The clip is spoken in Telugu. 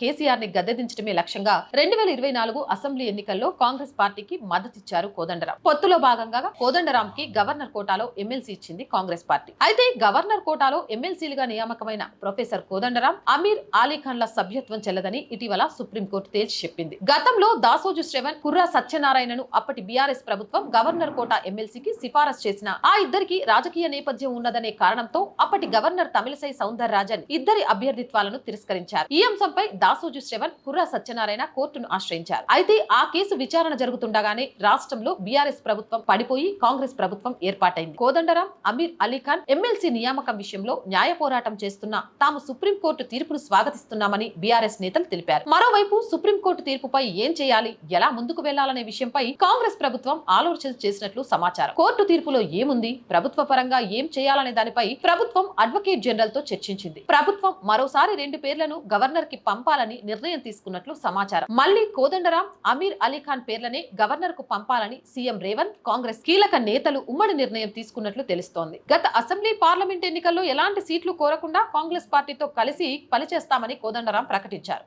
కేసీఆర్ని గద్దెదించడమే లక్ష్యంగా రెండు వేల ఇరవై నాలుగు అసెంబ్లీ ఎన్నికల్లో కాంగ్రెస్ పార్టీకి మద్దతిచ్చారు కోదండరాం. పొత్తులో భాగంగా కోదండరాం కి గవర్నర్ కోటాలో ఎమ్మెల్సీ ఇచ్చింది కాంగ్రెస్ పార్టీ. అయితే గవర్నర్ కోటాలో ఎమ్మెల్సీలుగా నియామకమైన ప్రొఫెసర్ కోదండరాం అమీర్ అలీ ఖాన్ ల సభ్యత్వం చెల్లదని ఇటీవల సుప్రీంకోర్టు తేల్చి చెప్పింది. గతంలో దాసోజు శ్రవణ్ కుర్రా సత్యనారాయణను అప్పటి బీఆర్ఎస్ ప్రభుత్వం గవర్నర్ కోటా ఎమ్మెల్సీకి సిఫారసు చేసిన ఆ ఇద్దరికి రాజకీయ నేపథ్యం ఉన్నదనే కారణంతో అప్పటి గవర్నర్ తమిళసై సౌందర్ రాజన్ ఇద్దరి అభ్యర్థిత్వాలను తిరస్కరించారు. ఈ అంశంపై దాసోజు శ్రవణ్ కుర్రా సత్యనారాయణ కోర్టును ఆశ్రయించారు. అయితే ఆ కేసు విచారణ జరుగుతుండగానే రాష్ట్రంలో బీఆర్ఎస్ ప్రభుత్వం పడిపోయి కాంగ్రెస్ ప్రభుత్వం ఏర్పాటైంది. కోదండరాం అమీర్ అలీఖాన్ ఎమ్మెల్సీ నియామకం విషయంలో న్యాయ పోరాటం చేస్తున్న తాము సుప్రీంకోర్టు తీర్పును స్వాగతిస్తున్నామని బీఆర్ఎస్ నేతలు తెలిపారు. మరోవైపు సుప్రీంకోర్టు తీర్పుపై ఏం చేయాలి ఎలా ముందుకు వెళ్ళాలనే విషయంపై కాంగ్రెస్ ప్రభుత్వం ఆలోచన చేసినట్లు సమాచారం. కోర్టు తీర్పులో ఏముంది ప్రభుత్వ పరంగా ఏం చేయాలనే దానిపై ప్రభుత్వం అడ్వకేట్ జనరల్తో చర్చించింది. ప్రభుత్వం మరోసారి రెండు పేర్లను గవర్నర్కి పంపాలి పంపాలని నిర్ణయం తీసుకున్నట్లు సమాచారం. మళ్ళీ కోదండరాం అమీర్ అలీ ఖాన్ పేర్లనే గవర్నర్కు పంపాలని సీఎం రేవంత్ కాంగ్రెస్ కీలక నేతలు ఉమ్మడి నిర్ణయం తీసుకున్నట్లు తెలుస్తోంది. గత అసెంబ్లీ పార్లమెంట్ ఎన్నికల్లో ఎలాంటి సీట్లు కోరకుండా కాంగ్రెస్ పార్టీతో కలిసి పనిచేస్తామని కోదండరాం ప్రకటించారు.